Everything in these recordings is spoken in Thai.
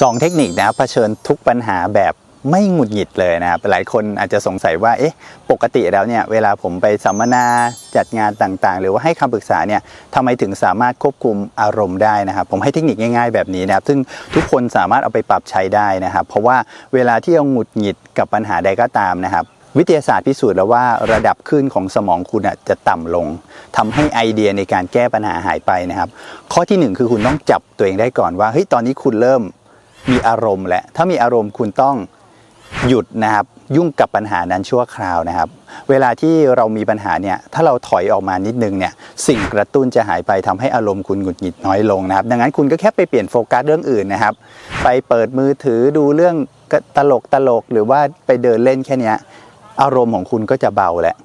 สองเทคนิคนะครับเผชิญทุกปัญหาแบบไม่หงุดหงิดเลยนะครับหลายคนอาจจะสงสัยว่าเอ๊ะปกติแล้วเนี่ยเวลาผมไปสัมมนาจัดงานต่างๆ หรือว่าให้คำปรึกษาเนี่ยทำไมถึงสามารถควบคุมอารมณ์ได้นะครับ ผมให้เทคนิคง่ายๆแบบนี้นะครับ ซึ่งทุกคนสามารถเอาไปปรับใช้ได้นะครับ เพราะว่าเวลาที่เราหงุดหงิดกับปัญหาใดก็ตามนะครับวิทยาศาสตร์พิสูจน์แล้วว่าระดับคลื่นของสมองคุณจะต่ำลงทำให้ไอเดียในการแก้ปัญหาหายไปนะครับ ข้อที่หนึ่งคือคุณต้องจับตัวเองได้ก่อนว่าเฮ้ยตอนนี้คุณเริ่ม มีอารมณ์แหล้วถ้ามีอารมณ์คุณต้องหยุดนะครับยุ่งกับปัญหานั้นชั่วคราวนะครับ เวลาที่เรามีปัญหาเนี่ยถ้าเราถอยออกมานิดนึงเนี่ยสิ่งกระตุ้นจะหายไปทำให้อารมณ์คุณหงุดหงิดน้อยลงนะครับดังนั้นคุณก็แค่ไปเปลี่ยนโฟกัสเรื่องอื่นนะครับ ไปเปิดมือถือดูเรื่องตลกตลกหรือว่าไปเดินเล่นแค่นี้อารมณ์ของคุณก็จะเบาแหละ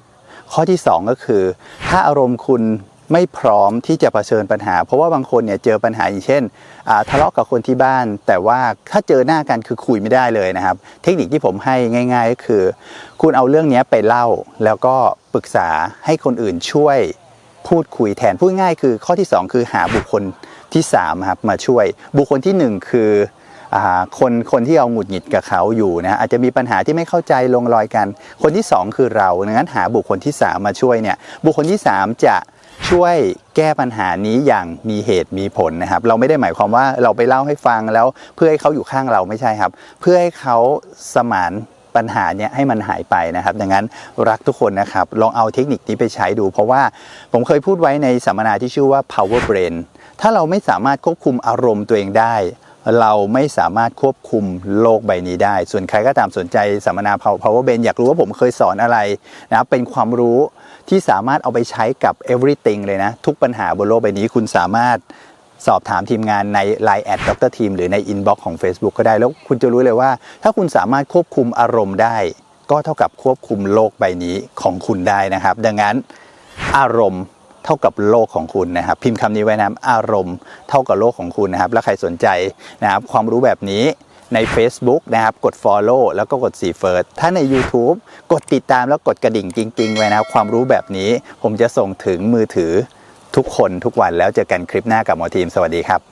ข้อที่ 2 ก็คือ ถ้าอารมณ์คุณ ไม่พร้อมที่จะเผชิญปัญหา เพราะว่าบางคนเนี่ยเจอปัญหาอย่างเช่นทะเลาะกับคนที่บ้าน แต่ว่าถ้าเจอหน้ากันคือคุยไม่ได้เลยนะครับ เทคนิคที่ผมให้ง่าย ๆ ก็คือ คุณเอาเรื่องนี้ไปเล่า แล้วก็ปรึกษาให้คนอื่นช่วยพูดคุยแทนพูดง่ายคือข้อที่ 2 คือหาบุคคลที่3ครับมาช่วย บุคคลทีหนึ่1 คือคนคนที่เราหงุดหงิดกับเขาอยู่นะอาจจะมีปัญหาที่ไม่เข้าใจลงรอยกัน คนที่ 2 คือเราดังนั้นหาบุคคลที่ 3 มาช่วยเนี่ยบุคคลที่ 3 จะ ช่วยแก้ปัญหานี้อย่างมีเหตุมีผลนะครับ เราไม่ได้หมายความว่าเราไปเล่าให้ฟังแล้วเพื่อให้เขาอยู่ข้างเราไม่ใช่ครับ เพื่อให้เขาสมานปัญหาเนี้ยให้มันหายไปนะครับ ดังนั้นรักทุกคนนะครับ ลองเอาเทคนิคนี้ไปใช้ดู เพราะว่าผมเคยพูดไว้ในสัมมนาที่ชื่อว่า power brain ถ้าเราไม่สามารถควบคุมอารมณ์ตัวเองได้ เราไม่สามารถควบคุมโลกใบนี้ได้ ส่วนใครก็ตามสนใจสัมมนา power brain อยากรู้ว่าผมเคยสอนอะไรนะครับเป็นความรู้ที่สามารถเอาไปใช้กับ everything เลยนะ ทุกปัญหาบนโลกใบนี้คุณสามารถสอบถามทีมงานใน Line แอดดรทีมหรือใน Inbox ของ Facebook ก็ได้ แล้วคุณจะรู้เลยว่า ถ้าคุณสามารถควบคุมอารมณ์ได้ ก็เท่ากับควบคุมโลกใบนี้ของคุณได้นะครับ ดังนั้นอารมณ์ เท่ากับโลกของคุณนะครับ พิมพ์คำนี้ไว้นะอารมณ์เท่ากับโลกของคุณนะครับ แล้วใครสนใจนะครับความรู้แบบนี้ใน Facebook นะครับ กด Follow แล้วก็กดสีเฟิร์สถ้าใน YouTube กดติดตามแล้วกดกระดิ่งจริง ๆ ไว้นะครับ ความรู้แบบนี้ผมจะส่งถึงมือถือทุกคนทุกวันแล้วเจอกันคลิปหน้ากับหมอทีม สวัสดีครับ